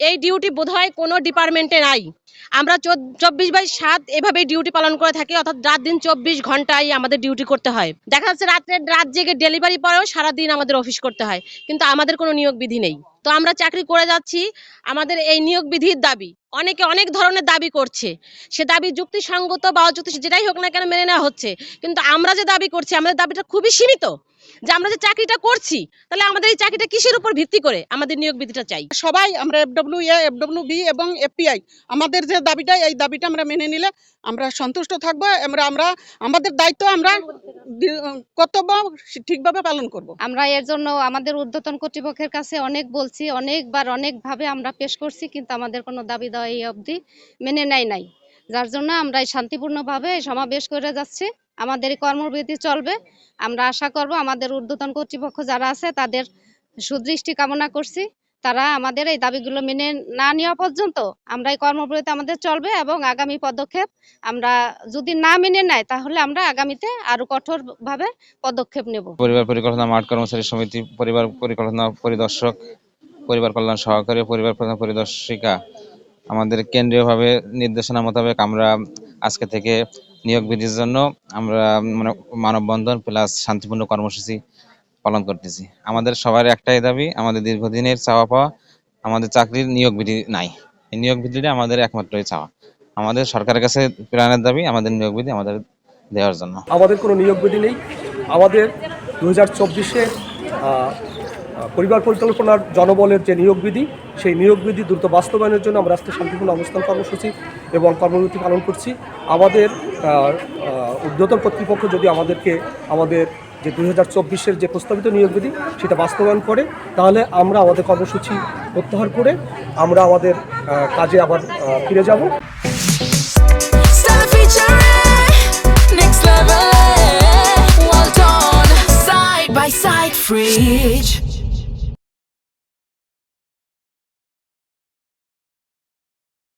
এই ডিউটি বোধহয় কোনো ডিপার্টমেন্টে নাই। আমরা চব্বিশ বাই সাত এভাবে ডিউটি পালন করে থাকি, অর্থাৎ রাত দিন চব্বিশ ঘন্টায় আমাদের ডিউটি করতে হয়। দেখা যাচ্ছে রাত্রে রাত জেগে ডেলিভারি পরেও সারাদিন আমাদের অফিস করতে হয়, কিন্তু আমাদের কোনো নিয়োগ বিধি নেই। তো আমরা চাকরি করে যাচ্ছি আমাদের এই নিয়োগ বিধির দাবি। অনেকে অনেক ধরনের দাবি করছে। সে দাবি যুক্তিসঙ্গত বা অযুক্তি যেটাই হোক না কেন মেনে নেওয়া হচ্ছে। কিন্তু আমরা যে দাবি করছি, আমাদের দাবিটা খুবই সীমিত। যে আমরা যে চাকরিটা করছি তাহলে আমাদের এই চাকরিটা কিসের উপর ভিত্তি করে আমাদের নিয়োগ বিধিটা চাই? সবাই আমরা এফডব্লিউ এ এফডব্লিউ বি এবং এফপিআই আমাদের যে দাবিটা এই দাবিটা আমরা মেনে নিলে আমরা সন্তুষ্ট থাকব আমরা আমরা আমাদের দায়িত্ব আমরা কর্তব্য ঠিকভাবে পালন করব। আমরা এর জন্য আমাদের ঊর্ধ্বতন কর্তৃপক্ষের কাছে অনেক বলছি অনেকবার অনেকভাবে আমরা পেশ করছি কিন্তু আমাদের কোনো দাবি দেওয়া এই অবধি মেনে নেয় নাই। যার জন্য আমরা শান্তিপূর্ণভাবে সমাবেশ করে যাচ্ছি। আমাদের এই চলবে। আমরা আশা করব আমাদের ঊর্ধ্বতন কর্তৃপক্ষ যারা আছে, তাদের সুদৃষ্টি কামনা করছি। তারা আমাদের এই দাবিগুলো মেনে না নেওয়া পর্যন্ত আমরা এই কর্মবিরতি আমাদের চলবে এবং আগামী পদক্ষেপ আমরা যদি না মেনে নেয়, তাহলে আমরা আগামীতে আরও কঠোরভাবে পদক্ষেপ নেব। পরিবার পরিকল্পনা, মাঠ কর্মচারী সমিতি, পরিবার পরিকল্পনা পরিদর্শক, পরিবার কল্যাণ সহকারী পরিবার পরিদর্শিকা। আমাদের কেন্দ্রীয়ভাবে নির্দেশনা মোতাবেক আমরা আজকে থেকে নিয়োগ বিধির জন্য আমরা মানে মানববন্ধন প্লাস শান্তিপূর্ণ কর্মসূচি পালন করতেছি। আমাদের সবার একটাই দাবি, আমাদের দীর্ঘদিনের চাওয়া পাওয়া, আমাদের চাকরির নিয়োগ বিধি নাই। এই নিয়োগ বিধিটা আমাদের একমাত্রই চাওয়া। আমাদের সরকারের কাছে প্রাণের দাবি, আমাদের নিয়োগ বিধি আমাদের দেওয়ার জন্য। আমাদের কোনো নিয়োগ বিধি নেই। আমাদের দু হাজার চব্বিশে পরিবার পরিকল্পনার জনবলের যে নিয়োগ বিধি সেই নিয়োগ বিধি দ্রুত বাস্তবায়নের জন্য আমরা আজকে শান্তিপূর্ণ অবস্থান কর্মসূচি এবং কর্মবিরতি পালন করছি আমাদের আহ, কর্তৃপক্ষ যদি আমাদেরকে আমাদের যে দুই হাজার চব্বিশের যে প্রস্তাবিত নিয়োগ বিধি সেটা বাস্তবায়ন করে তাহলে আমরা আমাদের কর্মসূচি প্রত্যাহার করে আমরা আমাদের কাজে আবার ফিরে যাব next fridge.